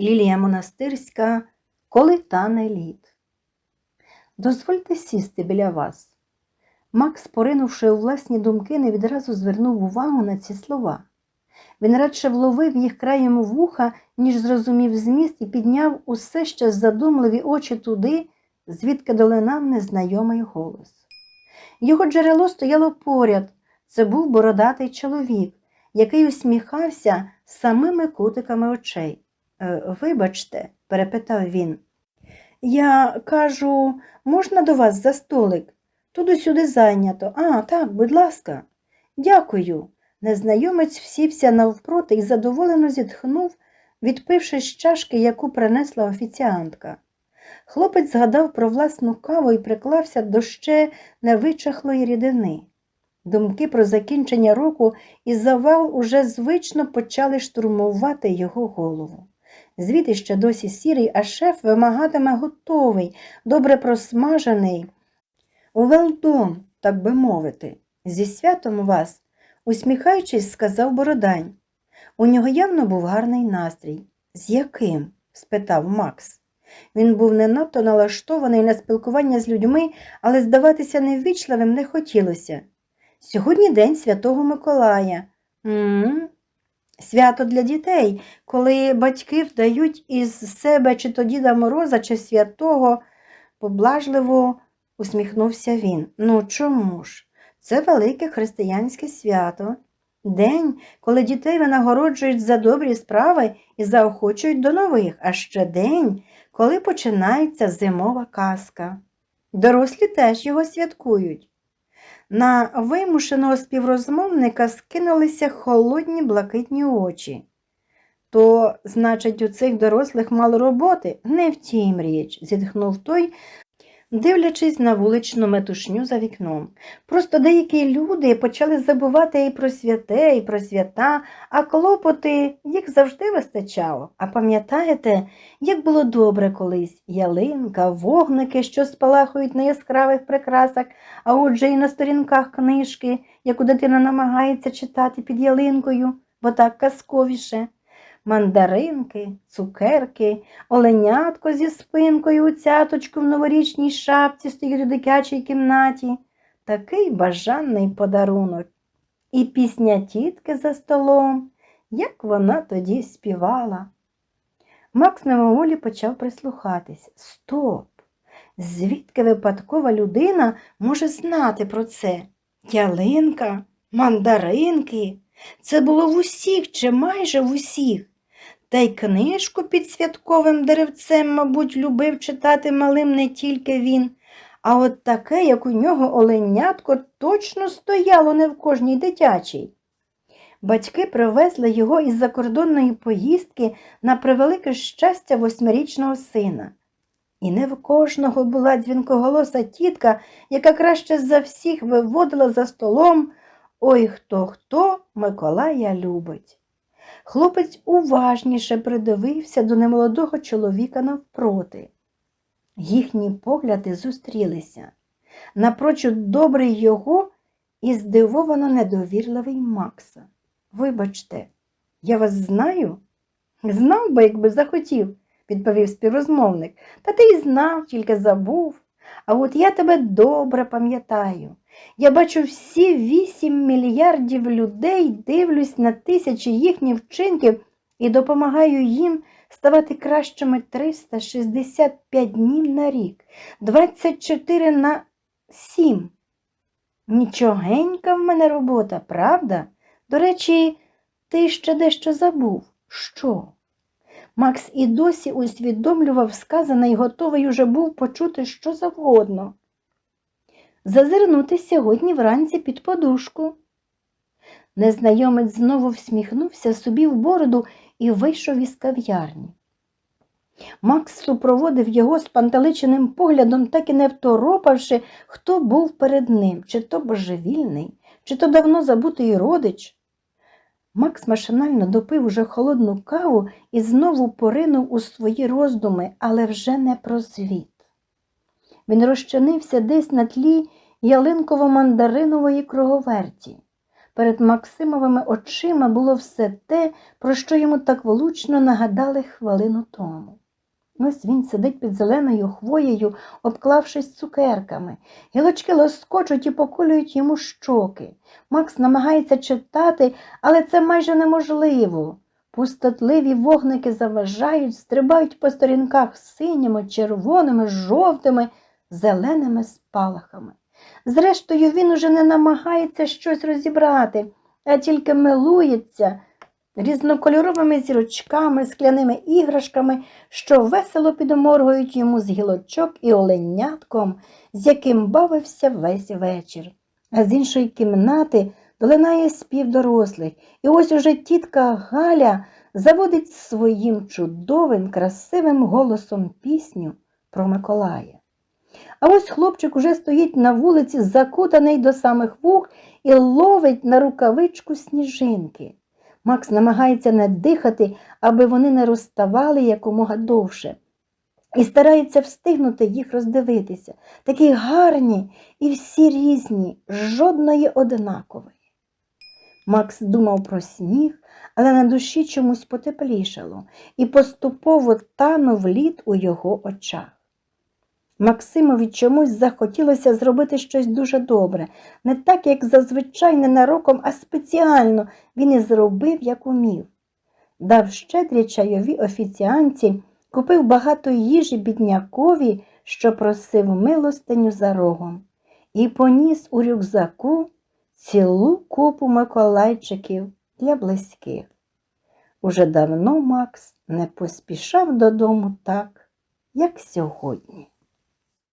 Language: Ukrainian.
Лілія монастирська, коли тане лід. Дозвольте сісти біля вас. Макс, поринувши у власні думки, не відразу звернув увагу на ці слова. Він радше вловив їх краєм вуха, ніж зрозумів зміст і підняв усе ще задумливі очі туди, звідки долинав незнайомий голос. Його джерело стояло поряд. Це був бородатий чоловік, який усміхався самими кутиками очей. «Е, Вибачте, перепитав він. Я кажу, можна до вас за столик? Туди-сюди зайнято. А, так, будь ласка. Дякую. Незнайомець всівся навпроти і задоволено зітхнув, відпивши з чашки, яку принесла офіціантка. Хлопець згадав про власну каву і приклався до ще невичахлої рідини. Думки про закінчення року і завал уже звично почали штурмувати його голову. Звідти ще досі сірий, а шеф вимагатиме готовий, добре просмажений. Увелдон, так би мовити, зі святом вас, усміхаючись, сказав Бородань. У нього явно був гарний настрій. З яким? спитав Макс. Він був не надто налаштований на спілкування з людьми, але здаватися неввічливим не хотілося. Сьогодні день Святого Миколая. м Свято для дітей, коли батьки вдають із себе чи то Діда Мороза, чи святого, поблажливо усміхнувся він. Ну чому ж? Це велике християнське свято. День, коли дітей винагороджують за добрі справи і заохочують до нових, а ще день, коли починається зимова казка. Дорослі теж його святкують. На вимушеного співрозмовника скинулися холодні блакитні очі. То, значить, у цих дорослих мало роботи, не в тім річ, зітхнув той, дивлячись на вуличну метушню за вікном. Просто деякі люди почали забувати і про святе, і про свята, а клопоти їх завжди вистачало. А пам'ятаєте, як було добре колись ялинка, вогники, що спалахують на яскравих прикрасах, а отже і на сторінках книжки, яку дитина намагається читати під ялинкою, бо так казковіше. Мандаринки, цукерки, оленятко зі спинкою у цяточку в новорічній шапці стоїть у дитячій кімнаті. Такий бажаний подарунок. І пісня тітки за столом, як вона тоді співала. Макс мимоволі почав прислухатись. Стоп! Звідки випадкова людина може знати про це? Ялинка, мандаринки. Це було в усіх чи майже в усіх. Та й книжку під святковим деревцем, мабуть, любив читати малим не тільки він, а от таке, як у нього оленятко, точно стояло не в кожній дитячій. Батьки привезли його із закордонної поїздки на превелике щастя восьмирічного сина. І не в кожного була дзвінкоголоса тітка, яка краще за всіх виводила за столом Ой хто хто Миколая любить. Хлопець уважніше придивився до немолодого чоловіка навпроти. Їхні погляди зустрілися. Напрочуд добрий його і здивовано недовірливий Макса. Вибачте, я вас знаю? Знав би, якби захотів, відповів співрозмовник. Та ти й знав, тільки забув. А от я тебе добре пам'ятаю. Я бачу всі вісім мільярдів людей, дивлюсь на тисячі їхніх вчинків і допомагаю їм ставати кращими 365 днів на рік, 24 на 7. Нічогенька в мене робота, правда? До речі, ти ще дещо забув. Що? Макс і досі усвідомлював сказане і готовий уже був почути що завгодно зазирнути сьогодні вранці під подушку. Незнайомець знову всміхнувся собі в бороду і вийшов із кав'ярні. Макс супроводив його з пантеличеним поглядом, так і не второпавши, хто був перед ним, чи то божевільний, чи то давно забутий родич. Макс машинально допив уже холодну каву і знову поринув у свої роздуми, але вже не про світ. Він розчинився десь на тлі ялинково-мандаринової круговерті. перед Максимовими очима було все те, про що йому так влучно нагадали хвилину тому. Ось він сидить під зеленою хвоєю, обклавшись цукерками. Гілочки лоскочуть і поколюють йому щоки. Макс намагається читати, але це майже неможливо. Пустотливі вогники заважають, стрибають по сторінках синіми, червоними, жовтими, зеленими спалахами. Зрештою, він уже не намагається щось розібрати, а тільки милується різнокольоровими зірочками, скляними іграшками, що весело підморгують йому з гілочок і оленятком, з яким бавився весь вечір. А з іншої кімнати долинає спів дорослих, і ось уже тітка Галя заводить своїм чудовим, красивим голосом пісню про Миколая. А ось хлопчик уже стоїть на вулиці, закутаний до самих вух, і ловить на рукавичку сніжинки. Макс намагається не дихати, аби вони не розставали якомога довше, і старається встигнути їх роздивитися. Такі гарні і всі різні, жодної однакової. Макс думав про сніг, але на душі чомусь потеплішало, і поступово танув лід у його очах. Максимові чомусь захотілося зробити щось дуже добре, не так, як зазвичай ненароком, а спеціально він і зробив, як умів. Дав щедрі чайові офіціанці, купив багато їжі біднякові, що просив милостиню за рогом, і поніс у рюкзаку цілу купу миколайчиків для близьких. Уже давно Макс не поспішав додому так, як сьогодні.